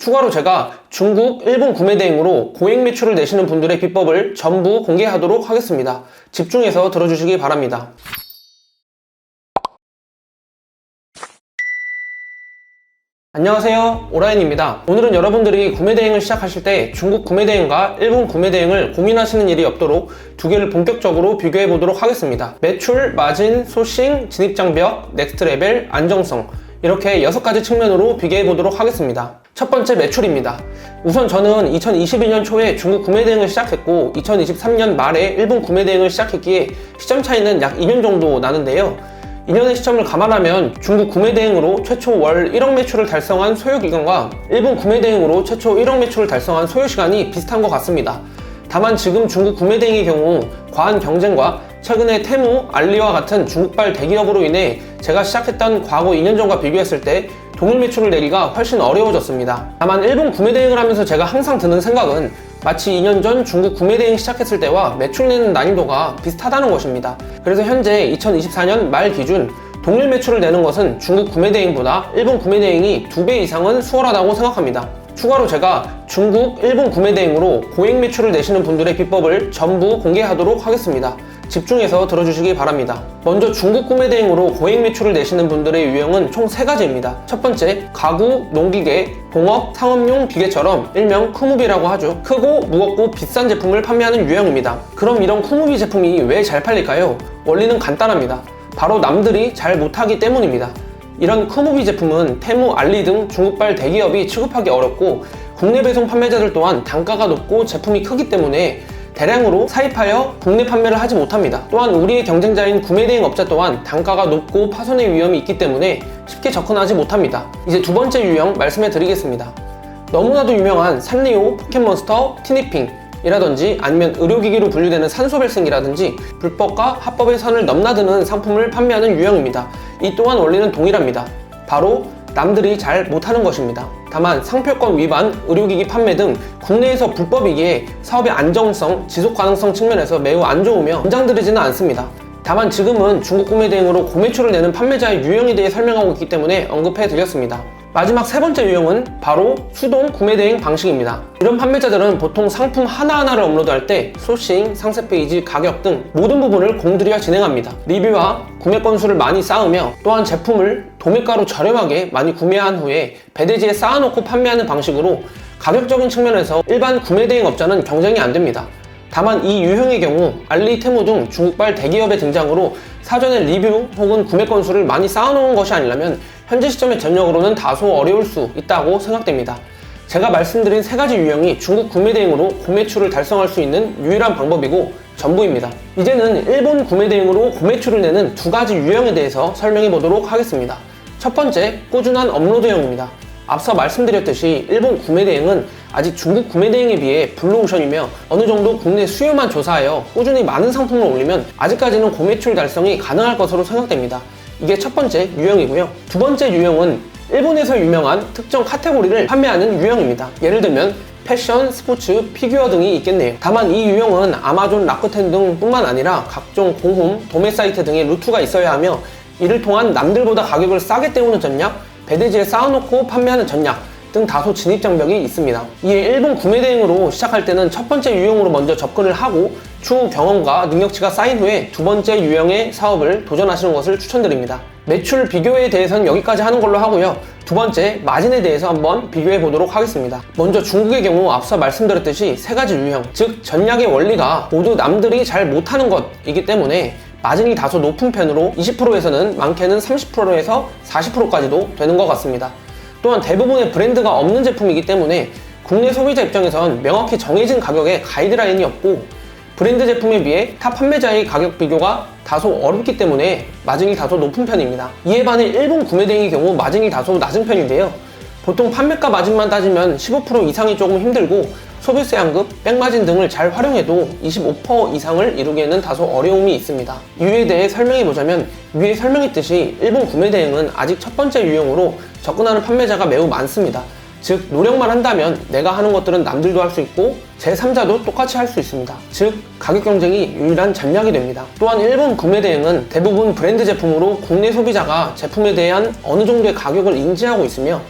추가로 제가 중국, 일본 구매 대행으로 고액 매출을 내시는 분들의 비법을 전부 공개하도록 하겠습니다. 집중해서 들어주시기 바랍니다. 안녕하세요 오라인입니다 오늘은 여러분들이 구매 대행을 시작하실 때 중국 구매 대행과 일본 구매 대행을 고민하시는 일이 없도록 두 개를 본격적으로 비교해 보도록 하겠습니다 매출, 마진, 소싱, 진입장벽, 넥스트 레벨, 안정성 이렇게 여섯 가지 측면으로 비교해 보도록 하겠습니다. 첫 번째 매출입니다. 우선 저는 2022년 초에 중국 구매 대행을 시작했고 2023년 말에 일본 구매 대행을 시작했기에 시점 차이는 약 2년 정도 나는데요. 2년의 시점을 감안하면 중국 구매 대행으로 최초 월 1억 매출을 달성한 소요 기간과 일본 구매 대행으로 최초 1억 매출을 달성한 소요 시간이 비슷한 것 같습니다. 다만 지금 중국 구매 대행의 경우 과한 경쟁과 최근에 테무, 알리와 같은 중국발 대기업으로 인해 제가 시작했던 과거 2년 전과 비교했을 때 동일 매출을 내기가 훨씬 어려워졌습니다. 다만 일본 구매 대행을 하면서 제가 항상 드는 생각은 마치 2년 전 중국 구매 대행 시작했을 때와 매출 내는 난이도가 비슷하다는 것입니다. 그래서 현재 2024년 말 기준 동일 매출을 내는 것은 중국 구매 대행보다 일본 구매 대행이 2배 이상은 수월하다고 생각합니다. 추가로 제가 중국, 일본 구매 대행으로 고액 매출을 내시는 분들의 비법을 전부 공개하도록 하겠습니다. 집중해서 들어주시기 바랍니다. 먼저 중국 구매 대행으로 고액 매출을 내시는 분들의 유형은 총세 가지입니다. 첫 번째, 가구, 농기계, 공업, 상업용 기계처럼 일명 쿠무비라고 하죠. 크고 무겁고 비싼 제품을 판매하는 유형입니다. 그럼 이런 쿠무비 제품이 왜 잘 팔릴까요? 원리는 간단합니다. 바로 남들이 잘 못하기 때문입니다. 이런 쿠무비 제품은 테무, 알리 등 중국발 대기업이 취급하기 어렵고 국내 배송 판매자들 또한 단가가 높고 제품이 크기 때문에 대량으로 사입하여 국내 판매를 하지 못합니다. 또한 우리의 경쟁자인 구매 대행 업자 또한 단가가 높고 파손의 위험이 있기 때문에 쉽게 접근하지 못합니다. 이제 두 번째 유형 말씀해 드리겠습니다. 너무나도 유명한 산리오, 포켓몬스터, 티니핑 이라든지 아니면 의료기기로 분류되는 산소발생기라든지 불법과 합법의 선을 넘나드는 상품을 판매하는 유형입니다. 이 또한 원리는 동일합니다. 바로 남들이 잘 못하는 것입니다. 다만 상표권 위반, 의료기기 판매 등 국내에서 불법이기에 사업의 안정성, 지속 가능성 측면에서 매우 안 좋으며 권장드리지는 않습니다. 다만 지금은 중국 구매 대행으로 고매출을 내는 판매자의 유형에 대해 설명하고 있기 때문에 언급해 드렸습니다. 마지막 세 번째 유형은 바로 수동 구매 대행 방식입니다. 이런 판매자들은 보통 상품 하나하나를 업로드할 때 소싱, 상세 페이지, 가격 등 모든 부분을 공들여 진행합니다. 리뷰와 구매 건수를 많이 쌓으며 또한 제품을 도매가로 저렴하게 많이 구매한 후에 배대지에 쌓아놓고 판매하는 방식으로 가격적인 측면에서 일반 구매 대행 업자는 경쟁이 안 됩니다. 다만 이 유형의 경우 알리, 테무 등 중국발 대기업의 등장으로 사전에 리뷰 혹은 구매 건수를 많이 쌓아놓은 것이 아니라면 현재 시점의 전력으로는 다소 어려울 수 있다고 생각됩니다. 제가 말씀드린 세 가지 유형이 중국 구매 대행으로 고매출을 달성할 수 있는 유일한 방법이고 전부입니다. 이제는 일본 구매 대행으로 고매출을 내는 두 가지 유형에 대해서 설명해 보도록 하겠습니다. 첫 번째, 꾸준한 업로드형입니다. 앞서 말씀드렸듯이 일본 구매 대행은 아직 중국 구매 대행에 비해 블루오션이며 어느 정도 국내 수요만 조사하여 꾸준히 많은 상품을 올리면 아직까지는 고매출 달성이 가능할 것으로 생각됩니다. 이게 첫 번째 유형이고요. 두 번째 유형은 일본에서 유명한 특정 카테고리를 판매하는 유형입니다. 예를 들면 패션, 스포츠, 피규어 등이 있겠네요. 다만 이 유형은 아마존, 라쿠텐 등 뿐만 아니라 각종 공홈, 도매 사이트 등의 루트가 있어야 하며 이를 통한 남들보다 가격을 싸게 때우는 전략, 배대지에 쌓아놓고 판매하는 전략 등 다소 진입장벽이 있습니다. 이에 일본 구매 대행으로 시작할 때는 첫 번째 유형으로 먼저 접근을 하고 추후 경험과 능력치가 쌓인 후에 두 번째 유형의 사업을 도전하시는 것을 추천드립니다. 매출 비교에 대해서는 여기까지 하는 걸로 하고요. 두 번째 마진에 대해서 한번 비교해 보도록 하겠습니다. 먼저 중국의 경우 앞서 말씀드렸듯이 세 가지 유형, 즉 전략의 원리가 모두 남들이 잘 못하는 것이기 때문에 마진이 다소 높은 편으로 20%에서는 많게는 30%에서 40%까지도 되는 것 같습니다. 또한 대부분의 브랜드가 없는 제품이기 때문에 국내 소비자 입장에선 명확히 정해진 가격에 가이드라인이 없고 브랜드 제품에 비해 타 판매자의 가격 비교가 다소 어렵기 때문에 마진이 다소 높은 편입니다. 이에 반해 일본 구매 대행의 경우 마진이 다소 낮은 편인데요. 보통 판매가 마진만 따지면 15% 이상이 조금 힘들고 소비세 환급, 백마진 등을 잘 활용해도 25% 이상을 이루기에는 다소 어려움이 있습니다. 이유에 대해 설명해보자면 위에 설명했듯이 일본 구매 대행은 아직 첫 번째 유형으로 접근하는 판매자가 매우 많습니다. 즉 노력만 한다면 내가 하는 것들은 남들도 할 수 있고 제3자도 똑같이 할 수 있습니다. 즉 가격 경쟁이 유일한 전략이 됩니다. 또한 일본 구매 대행은 대부분 브랜드 제품으로 국내 소비자가 제품에 대한 어느 정도의 가격을 인지하고 있으며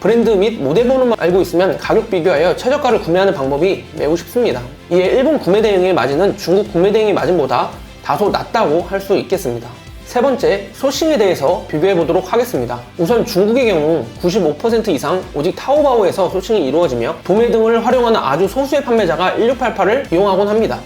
브랜드 및 모델 번호만 알고 있으면 가격 비교하여 최저가를 구매하는 방법이 매우 쉽습니다. 이에 일본 구매 대행의 마진은 중국 구매 대행의 마진보다 다소 낮다고 할 수 있겠습니다. 세 번째, 소싱에 대해서 비교해 보도록 하겠습니다. 우선 중국의 경우 95% 이상 오직 타오바오에서 소싱이 이루어지며 도매 등을 활용하는 아주 소수의 판매자가 1688을 이용하곤 합니다.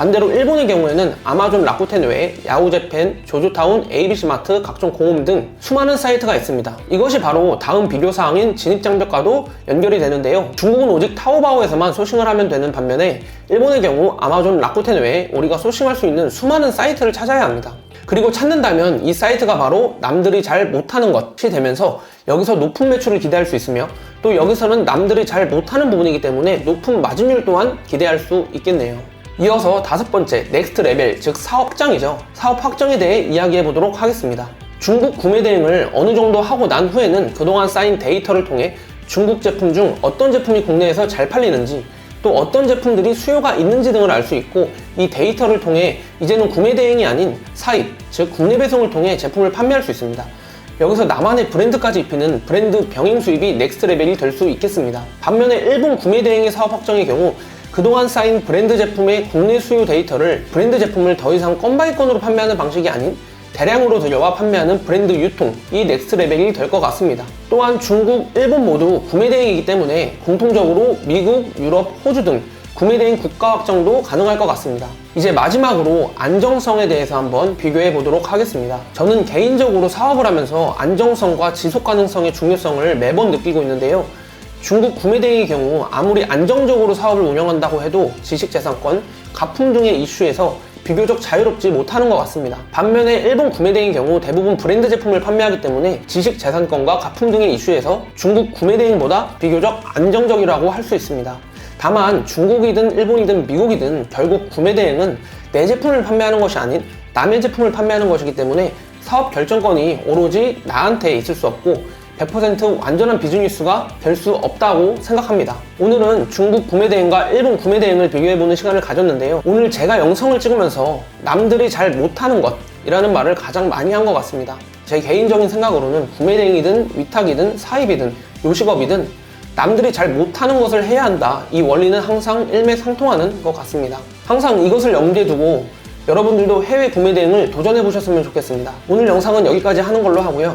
반대로 일본의 경우에는 아마존 라쿠텐 외에 야후제펜, 조조타운, ABC마트, 각종 공홈 등 수많은 사이트가 있습니다. 이것이 바로 다음 비교 사항인 진입장벽과도 연결이 되는데요. 중국은 오직 타오바오에서만 소싱을 하면 되는 반면에 일본의 경우 아마존 라쿠텐 외에 우리가 소싱할 수 있는 수많은 사이트를 찾아야 합니다. 그리고 찾는다면 이 사이트가 바로 남들이 잘 못하는 것이 되면서 여기서 높은 매출을 기대할 수 있으며 또 여기서는 남들이 잘 못하는 부분이기 때문에 높은 마진율 또한 기대할 수 있겠네요. 이어서 다섯 번째, 넥스트 레벨, 즉 사업 확장이죠. 사업 확장에 대해 이야기해 보도록 하겠습니다. 중국 구매 대행을 어느 정도 하고 난 후에는 그동안 쌓인 데이터를 통해 중국 제품 중 어떤 제품이 국내에서 잘 팔리는지 또 어떤 제품들이 수요가 있는지 등을 알 수 있고 이 데이터를 통해 이제는 구매 대행이 아닌 사입, 즉 국내 배송을 통해 제품을 판매할 수 있습니다. 여기서 나만의 브랜드까지 입히는 브랜드 병행 수입이 넥스트 레벨이 될 수 있겠습니다. 반면에 일본 구매 대행의 사업 확정의 경우 그동안 쌓인 브랜드 제품의 국내 수요 데이터를 브랜드 제품을 더 이상 건바이 건으로 판매하는 방식이 아닌 대량으로 들여와 판매하는 브랜드 유통, 이 넥스트 레벨이 될 것 같습니다. 또한 중국, 일본 모두 구매 대행이기 때문에 공통적으로 미국, 유럽, 호주 등 구매 대행 국가 확정도 가능할 것 같습니다. 이제 마지막으로 안정성에 대해서 한번 비교해 보도록 하겠습니다. 저는 개인적으로 사업을 하면서 안정성과 지속 가능성의 중요성을 매번 느끼고 있는데요. 중국 구매대행의 경우 아무리 안정적으로 사업을 운영한다고 해도 지식재산권, 가품 등의 이슈에서 비교적 자유롭지 못하는 것 같습니다. 반면에 일본 구매대행의 경우 대부분 브랜드 제품을 판매하기 때문에 지식 재산권과 가품 등의 이슈에서 중국 구매대행보다 비교적 안정적이라고 할 수 있습니다. 다만 중국이든 일본이든 미국이든 결국 구매대행은 내 제품을 판매하는 것이 아닌 남의 제품을 판매하는 것이기 때문에 사업 결정권이 오로지 나한테 있을 수 없고 100% 완전한 비즈니스가 될 수 없다고 생각합니다. 오늘은 중국 구매 대행과 일본 구매 대행을 비교해보는 시간을 가졌는데요. 오늘 제가 영상을 찍으면서 남들이 잘 못하는 것이라는 말을 가장 많이 한 것 같습니다. 제 개인적인 생각으로는 구매 대행이든 위탁이든 사입이든 요식업이든 남들이 잘 못하는 것을 해야 한다. 이 원리는 항상 일맥상통하는 것 같습니다. 항상 이것을 염두에 두고 여러분들도 해외 구매 대행을 도전해 보셨으면 좋겠습니다. 오늘 영상은 여기까지 하는 걸로 하고요.